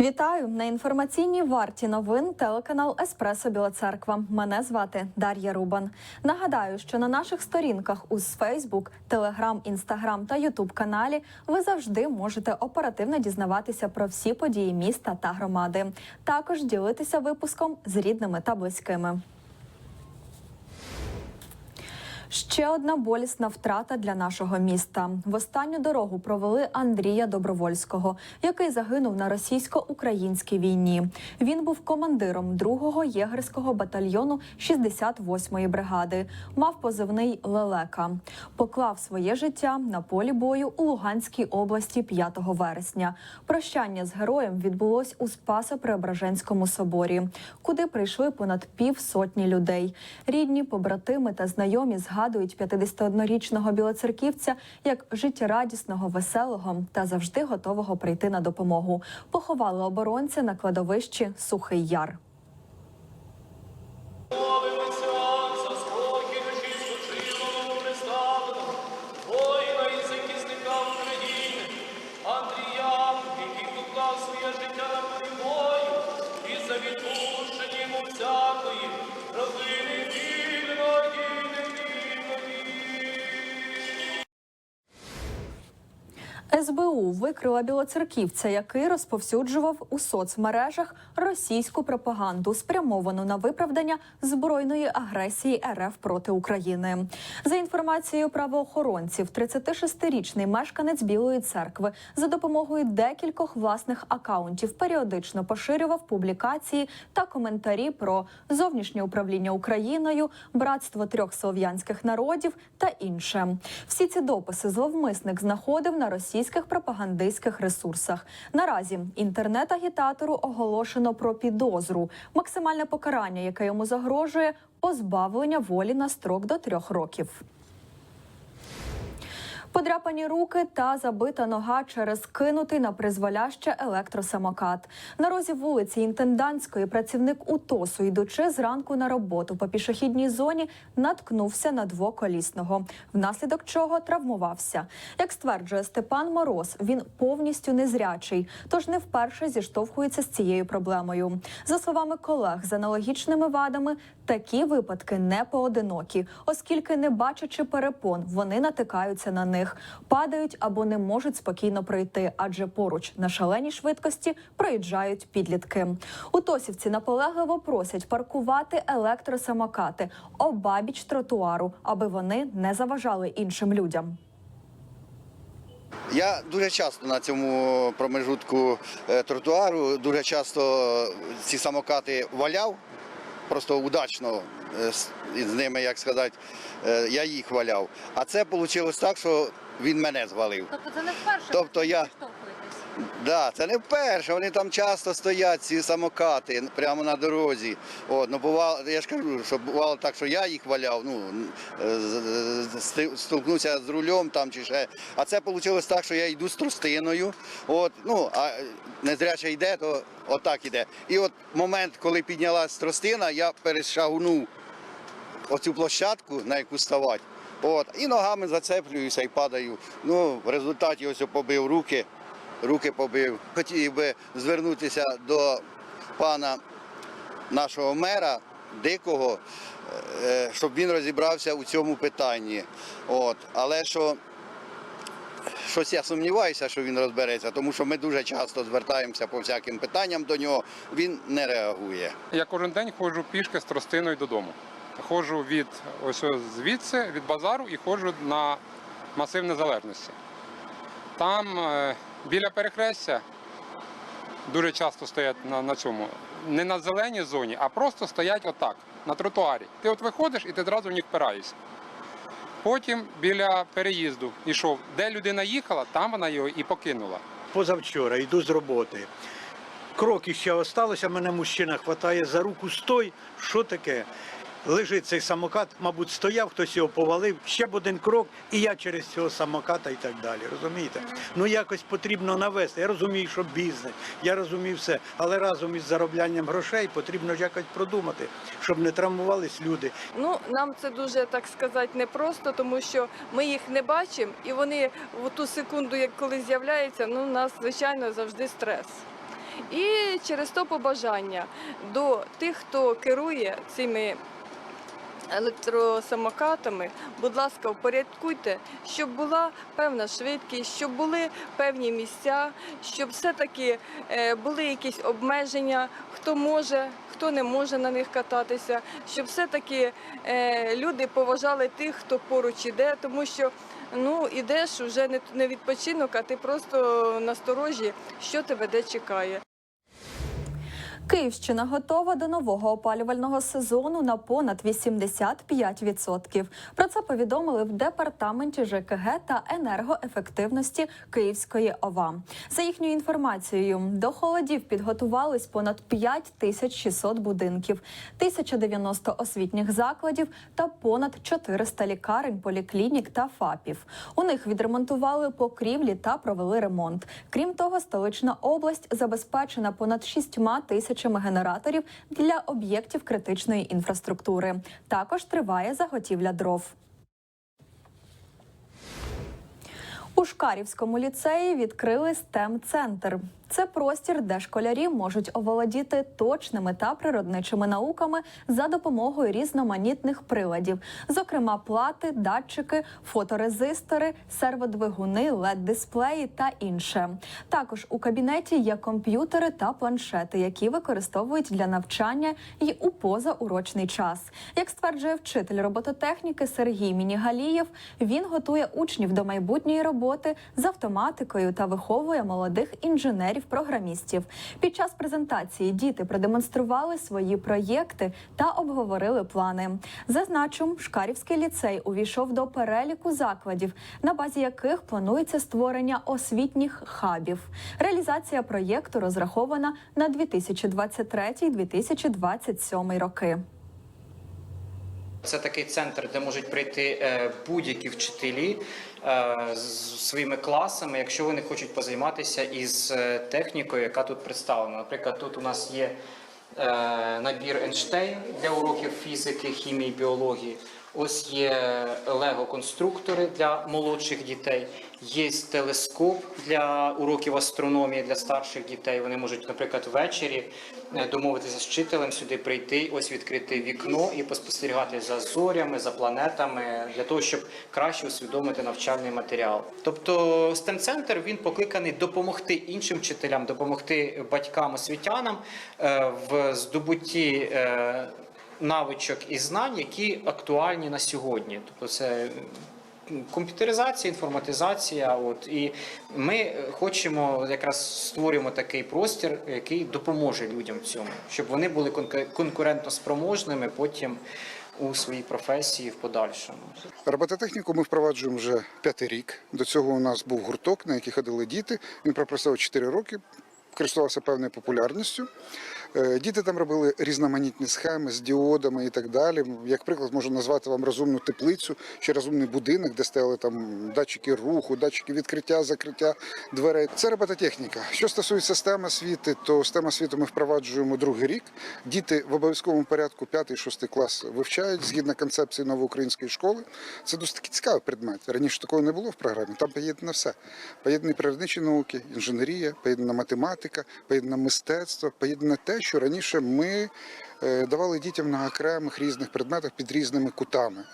Вітаю на інформаційній варті новин телеканал Еспресо Біла Церква. Мене звати Дар'я Рубан. Нагадаю, що на наших сторінках у Фейсбук, Телеграм, Інстаграм та Ютуб каналі ви завжди можете оперативно дізнаватися про всі події міста та громади. Також ділитися випуском з рідними та близькими. Ще одна болісна втрата для нашого міста. В останню дорогу провели Андрія Добровольського, який загинув на російсько-українській війні. Він був командиром 2-го єгерського батальйону 68-ї бригади. Мав позивний Лелека. Поклав своє життя на полі бою у Луганській області 5 вересня. Прощання з героєм відбулось у Спасо-Преображенському соборі, куди прийшли понад півсотні людей. Рідні, побратими та знайомі згадують 51-річного білоцерківця як життєрадісного, веселого та завжди готового прийти на допомогу. Поховали оборонця на кладовищі Сухий Яр. СБУ викрила білоцерківця, який розповсюджував у соцмережах російську пропаганду, спрямовану на виправдання збройної агресії РФ проти України. За інформацією правоохоронців, 36-річний мешканець Білої церкви за допомогою декількох власних акаунтів періодично поширював публікації та коментарі про зовнішнє управління Україною, братство трьох слов'янських народів та інше. Всі ці дописи зловмисник знаходив на російських пропагандистських ресурсах. Наразі інтернет-агітатору оголошено про підозру. Максимальне покарання, яке йому загрожує, позбавлення волі на строк до трьох років. Подряпані руки та забита нога через кинутий на призволяще електросамокат. На розі вулиці Інтендантської працівник УТОСу, йдучи зранку на роботу по пішохідній зоні, наткнувся на двоколісного, внаслідок чого травмувався. Як стверджує Степан Мороз, він повністю незрячий, тож не вперше зіштовхується з цією проблемою. За словами колег з аналогічними вадами, такі випадки не поодинокі, оскільки, не бачачи перепон, вони натикаються на них, падають або не можуть спокійно пройти, адже поруч на шаленій швидкості проїжджають підлітки. Утосівці наполегливо просять паркувати електросамокати обабіч тротуару, аби вони не заважали іншим людям. Я дуже часто на цьому промежутку е, тротуару, дуже часто ці самокати валяв, просто удачно е, з ними, як сказати, е, я їх валяв. А це вийшло так, що він мене звалив. Тобто це не вперше Тобто я-? Да, це не вперше. Вони там часто стоять, ці самокати, прямо на дорозі. От, ну, бувало, я ж кажу, що бувало так, що я їх валяв, ну, е, з- столкнувся з рулем там чи ще. А це вийшло так, що я йду з тростиною. От, ну, а незряче йде, то отак іде. І от момент, коли піднялась тростина, я перешагнув оцю площадку, на яку ставати. От, і ногами зацеплююся і падаю. Ну, в результаті ось побив руки, руки побив. Хотів би звернутися до пана нашого мера Дикого, е, щоб він розібрався у цьому питанні. От, але що щось я сумніваюся, що він розбереться, тому що ми дуже часто звертаємося по всяким питанням до нього, він не реагує. Я кожен день ходжу пішки з тростиною додому. Ходжу від ось звідси, від базару і ходжу на масив незалежності. Там е, біля перехрестя дуже часто стоять на, на цьому. Не на зеленій зоні, а просто стоять отак, на тротуарі. Ти от виходиш і ти одразу в них впираєшся. Потім біля переїзду йшов, де людина їхала, там вона його і покинула. позавчора йду з роботи. Кроки ще осталося, мене мужчина хватає за руку, стой, що таке? Лежить цей самокат, мабуть, стояв, хтось його повалив, ще б один крок, і я через цього самоката і так далі. Розумієте? Ну якось потрібно навести. Я розумію, що бізнес, я розумію все, але разом із зароблянням грошей потрібно якось продумати, щоб не травмувались люди. Ну, нам це дуже так сказати непросто, тому що ми їх не бачимо, і вони в ту секунду, як коли з'являються, ну, у нас звичайно завжди стрес. І через то побажання до тих, хто керує цими електросамокатами, будь ласка, впорядкуйте, щоб була певна швидкість, щоб були певні місця, щоб все-таки е, були якісь обмеження, хто може, хто не може на них кататися, щоб все-таки е, люди поважали тих, хто поруч іде, тому що ну ідеш вже не, не відпочинок, а ти просто насторожі, що тебе де чекає. Київщина готова до нового опалювального сезону на понад 85%. Про це повідомили в департаменті ЖКГ та енергоефективності Київської ОВА. За їхньою інформацією, до холодів підготувались понад 5600 будинків, 1090 освітніх закладів та понад 400 лікарень, поліклінік та ФАПів. У них відремонтували покрівлі та провели ремонт. Крім того, столична область забезпечена понад 6 тисячами генераторів для об'єктів критичної інфраструктури. Також триває заготівля дров. У Шкарівському ліцеї відкрили STEM-центр. Це простір, де школярі можуть оволодіти точними та природничими науками за допомогою різноманітних приладів, зокрема плати, датчики, фоторезистори, серводвигуни, led-дисплеї та інше. Також у кабінеті є комп'ютери та планшети, які використовують для навчання і у позаурочний час. Як стверджує вчитель робототехніки Сергій Мінігалієв, він готує учнів до майбутньої роботи з автоматикою та виховує молодих інженерів-програмістів. Під час презентації діти продемонстрували свої проєкти та обговорили плани. Зазначу, Шкарівський ліцей увійшов до переліку закладів, на базі яких планується створення освітніх хабів. Реалізація проєкту розрахована на 2023-2027 роки. Це такий центр, де можуть прийти е, будь-які вчителі е, з своїми класами, якщо вони хочуть позайматися із е, технікою, яка тут представлена. Наприклад, тут у нас є набір Ейнштейн для уроків фізики, хімії, біології. Ось є лего-конструктори для молодших дітей, є телескоп для уроків астрономії для старших дітей. Вони можуть, наприклад, ввечері е, домовитися з вчителем сюди прийти, ось відкрити вікно і поспостерігати за зорями, за планетами для того, щоб краще усвідомити навчальний матеріал. Тобто STEM-центр він покликаний допомогти іншим вчителям, допомогти батькам освітянам е, в здобутті. Навичок і знань, які актуальні на сьогодні. Тобто це комп'ютеризація, інформатизація. От і ми хочемо якраз створюємо такий простір, який допоможе людям в цьому, щоб вони були конке- конкурентоспроможними потім у своїй професії в подальшому. Робототехніку ми впроваджуємо вже п'ятий рік. До цього у нас був гурток, на який ходили діти. Він пропрацював 4 роки, користувався певною популярністю. Е, Діти там робили різноманітні схеми з діодами і так далі. Як приклад, можу назвати вам розумну теплицю чи розумний будинок, де стояли там датчики руху, датчики відкриття, закриття дверей. Це робототехніка. Що стосується STEM освіти, то STEM освіту ми впроваджуємо другий рік. Діти в обов'язковому порядку 5-6 клас вивчають згідно концепції новоукраїнської школи. Це досить цікавий предмет. Раніше такого не було в програмі. Там поєднано все. Поєднані природничі науки, інженерія, поєднана математика, поєднане мистецтво, поєднане те, що раніше ми е, давали дітям на окремих різних предметах під різними кутами.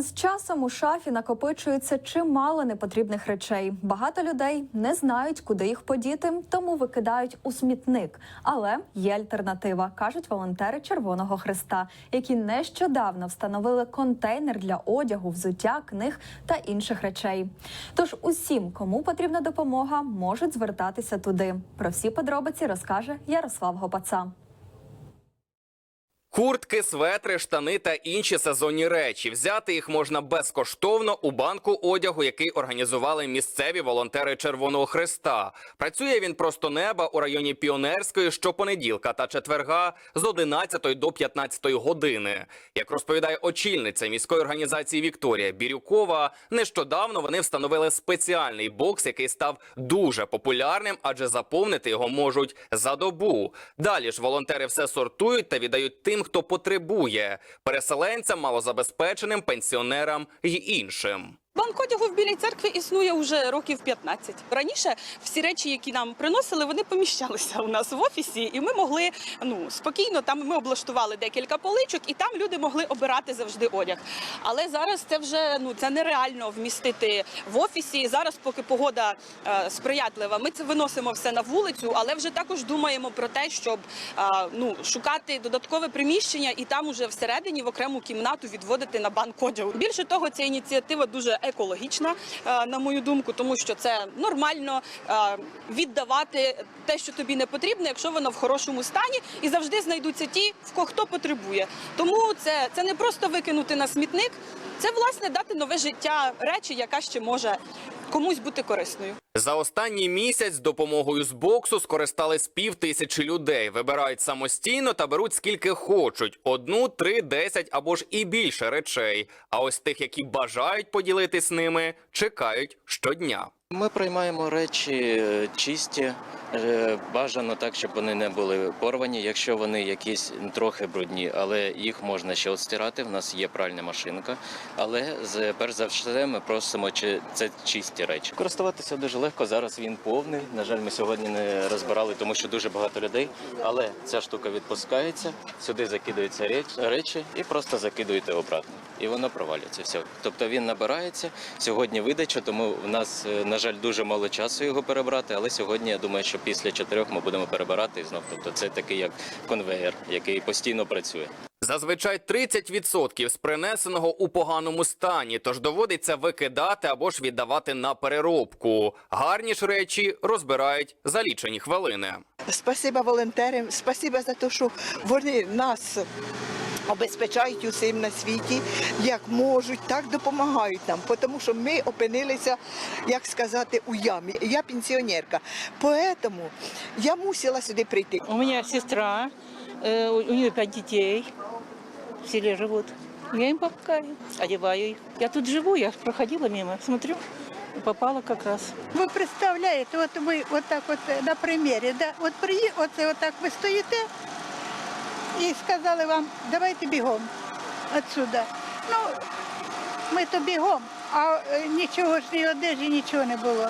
З часом у шафі накопичується чимало непотрібних речей. Багато людей не знають, куди їх подіти, тому викидають у смітник. Але є альтернатива, кажуть волонтери Червоного Христа, які нещодавно встановили контейнер для одягу, взуття, книг та інших речей. Тож усім, кому потрібна допомога, можуть звертатися туди. Про всі подробиці розкаже Ярослав Гопаца. Куртки, светри, штани та інші сезонні речі. Взяти їх можна безкоштовно у банку одягу, який організували місцеві волонтери Червоного Христа. Працює він просто неба у районі Піонерської щопонеділка та четверга з 11 до 15 години. Як розповідає очільниця міської організації Вікторія Бірюкова, нещодавно вони встановили спеціальний бокс, який став дуже популярним, адже заповнити його можуть за добу. Далі ж волонтери все сортують та віддають тим, хто потребує переселенцям, малозабезпеченим, пенсіонерам й іншим. Банк одягу в білій церкві існує вже років 15. Раніше всі речі, які нам приносили, вони поміщалися у нас в офісі, і ми могли ну спокійно там. Ми облаштували декілька поличок, і там люди могли обирати завжди одяг. Але зараз це вже ну це нереально вмістити в офісі. Зараз, поки погода е, сприятлива, ми це виносимо все на вулицю, але вже також думаємо про те, щоб е, ну шукати додаткове приміщення і там уже всередині в окрему кімнату відводити на банк одягу. Більше того, ця ініціатива дуже екологічна, е, на мою думку, тому що це нормально е, віддавати те, що тобі не потрібно, якщо воно в хорошому стані, і завжди знайдуться ті, в кого хто потребує. Тому це, це не просто викинути на смітник, це власне дати нове життя речі, яка ще може комусь бути корисною. За останній місяць допомогою з боксу скористались пів тисячі людей. Вибирають самостійно та беруть скільки хочуть: одну, три, десять або ж і більше речей. А ось тих, які бажають поділитись ними, чекають щодня. Ми приймаємо речі е, чисті, е, бажано так, щоб вони не були порвані. Якщо вони якісь трохи брудні, але їх можна ще отстирати. В нас є пральна машинка. Але перш за все ми просимо, чи це чисті речі. Користуватися дуже легко. Зараз він повний. На жаль, ми сьогодні не розбирали, тому що дуже багато людей. Але ця штука відпускається, сюди закидаються речі і просто закидуєте обратно. І воно провалюється. Все. Тобто він набирається. Сьогодні видача, тому в нас, е, на жаль, дуже мало часу його перебрати. Але сьогодні я думаю, що після чотирьох ми будемо перебирати і знов. Тобто це такий як конвейер, який постійно працює. Зазвичай 30% з принесеного у поганому стані, тож доводиться викидати або ж віддавати на переробку. Гарні ж речі розбирають за лічені хвилини. Спасибо волонтерам, спасибо за те, що вони нас обезпечають усім на світі, як можуть, так допомагають нам, тому що ми опинилися, як сказати, у ямі. Я пенсіонерка, тому я мусила сюди прийти. У меня сестра, э, у у пять детей, в селе живут. Я им помогаю, одеваю их. Я тут живу, я проходила мимо, смотрю, попала как раз. Ви представляєте, от ви отак от е, на примірі, да, от приї, оце отак ви стоїте і сказали вам, давайте бігом відсюди. Ну, ми то бігом, а е, нічого ж ні одежі, нічого не було.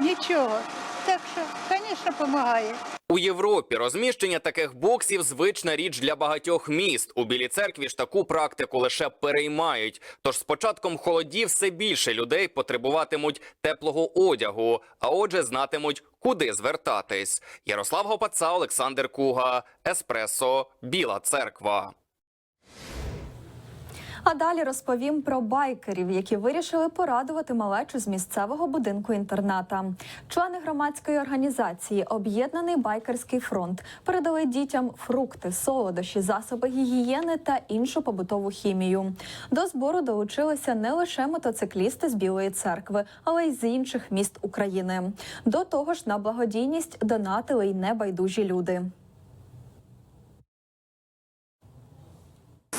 Нічого. Так що, звісно, допомагає. У Європі розміщення таких боксів звична річ для багатьох міст. У Білій церкві ж таку практику лише переймають. Тож з початком холодів все більше людей потребуватимуть теплого одягу, а отже, знатимуть, куди звертатись. Ярослав Гопаца, Олександр Куга, Еспресо, Біла церква. А далі розповім про байкерів, які вирішили порадувати малечу з місцевого будинку інтерната. Члени громадської організації Об'єднаний байкерський фронт передали дітям фрукти, солодощі, засоби гігієни та іншу побутову хімію. До збору долучилися не лише мотоциклісти з Білої церкви, але й з інших міст України. До того ж, на благодійність донатили й небайдужі люди.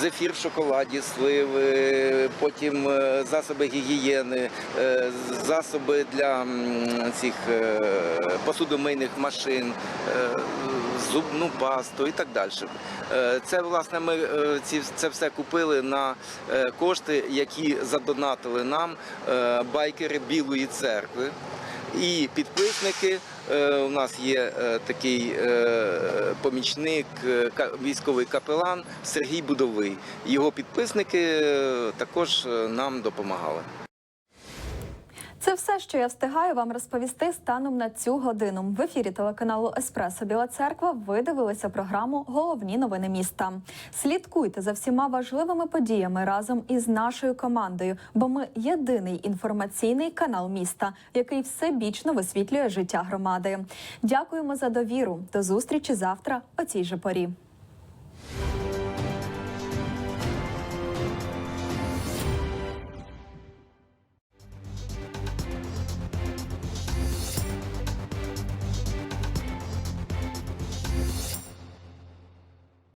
Зефір в шоколаді, сливи, потім е, засоби гігієни, е, засоби для цих е, посудомийних машин, зубну пасту і так далі. Це власне ми це все купили на кошти, які задонатили нам байкери Білої церкви. І підписники е, у нас є е, такий е, помічник, військовий капелан Сергій Будовий. Його підписники також нам допомагали. Це все, що я встигаю вам розповісти станом на цю годину. В ефірі телеканалу Еспресо Біла Церква ви дивилися програму Головні новини міста. Слідкуйте за всіма важливими подіями разом із нашою командою, бо ми єдиний інформаційний канал міста, який всебічно висвітлює життя громади. Дякуємо за довіру. До зустрічі завтра о цій же порі.